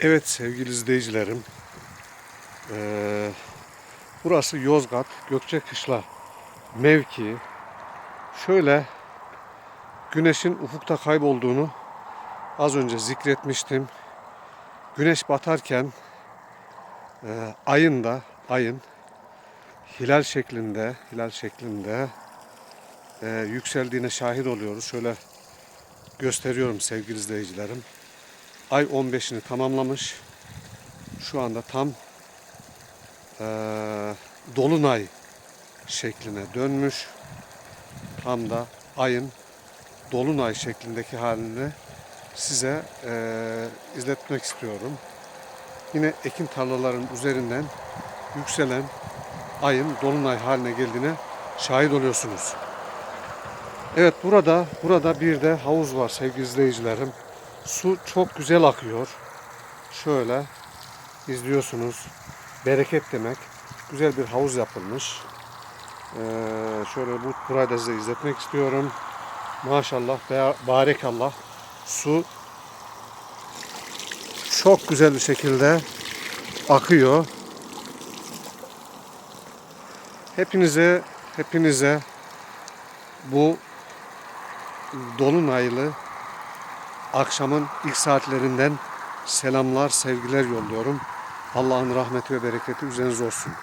Evet sevgili izleyicilerim. eee, burası Yozgat Gökçekışla mevki. Şöyle güneşin ufukta kaybolduğunu az önce zikretmiştim. Güneş batarken eee, ayın da ayın hilal şeklinde hilal şeklinde eee, yükseldiğine şahit oluyoruz. Şöyle gösteriyorum sevgili izleyicilerim. Ay 15'ini tamamlamış. Şu anda tam eee, dolunay şekline dönmüş. Tam da ayın dolunay şeklindeki halini size eee, izletmek istiyorum. Yine ekin tarlaların üzerinden yükselen ayın dolunay haline geldiğine şahit oluyorsunuz. Evet burada burada bir de havuz var sevgili izleyicilerim. Su çok güzel akıyor. Şöyle izliyorsunuz. Bereket demek. Güzel bir havuz yapılmış. Ee, şöyle bu burayı da size izletmek istiyorum. Maşallah, barekallah. Su çok güzel bir şekilde akıyor. Hepinize hepinize bu dolunaylı akşamın ilk saatlerinden selamlar, sevgiler yolluyorum. Allah'ın rahmeti ve bereketi üzerinize olsun.